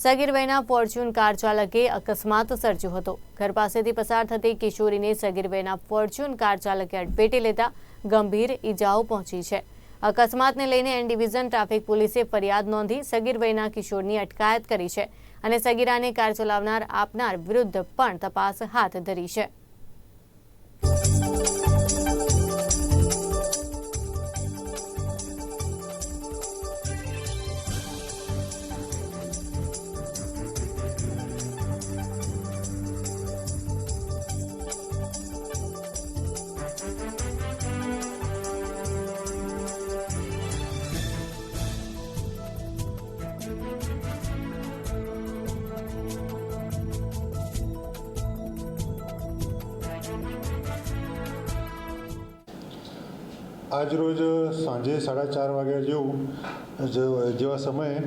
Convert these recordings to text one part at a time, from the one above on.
સગીર વયના Fortune car ચાલકે અકસ્માત સર્જ્યો હતો. ઘર પાસેથી પસાર થતી કિશોરીને સગીર વયના ફોર્ચ્યુન કાર ચાલકે અડફેટે લેતા ગંભીર ઈજાઓ પહોંચી છે. અકસ્માતને લઈને એન ડિવિઝન ટ્રાફિક પોલીસે ફરિયાદ નોંધી સગીર વયના કિશોરની અટકાયત કરી છે અને સગીરાને કાર ચલાવનાર આપનાર વિરુદ્ધ પણ તપાસ હાથ ધરી છે. આજ રોજ સાંજે સાડા ચાર વાગ્યા જેવું જેવા સમયે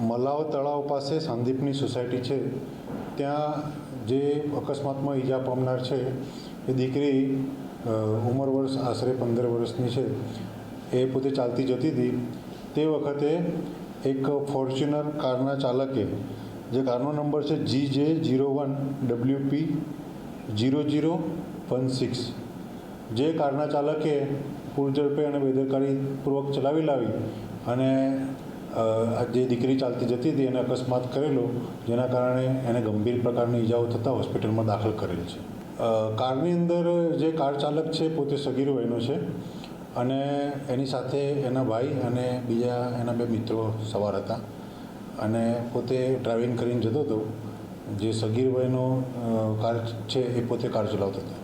મલાવ તળાવ પાસે સંદીપની સોસાયટી છે. ત્યાં જે અકસ્માતમાં ઈજા પામનાર છે, એ દીકરી ઉંમર વર્ષ, આશરે પંદર વર્ષની છે. એ પોતે ચાલતી જતી હતી. તે વખતે એક ફોર્ચ્યુનર કારના ચાલકે, જે કારનો નંબર છે G J zero one W P zero zero one six જે કારના ચાલકે પૂરઝડપે અને બેદરકારીપૂર્વક ચલાવી લાવી અને જે દીકરી ચાલતી જતી હતી એને અકસ્માત કરેલો, જેના કારણે એને ગંભીર પ્રકારની ઈજાઓ થતાં હોસ્પિટલમાં દાખલ કરેલ છે. કારની અંદર જે કાર ચાલક છે પોતે સગીર વયનો છે અને એની સાથે એના ભાઈ અને બીજા એના બે મિત્રો સવાર હતા અને પોતે ડ્રાઇવિંગ કરીને જતો હતો. જે સગીર વયનો કાર છે એ પોતે કાર ચલાવતો હતો.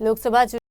લોકસભા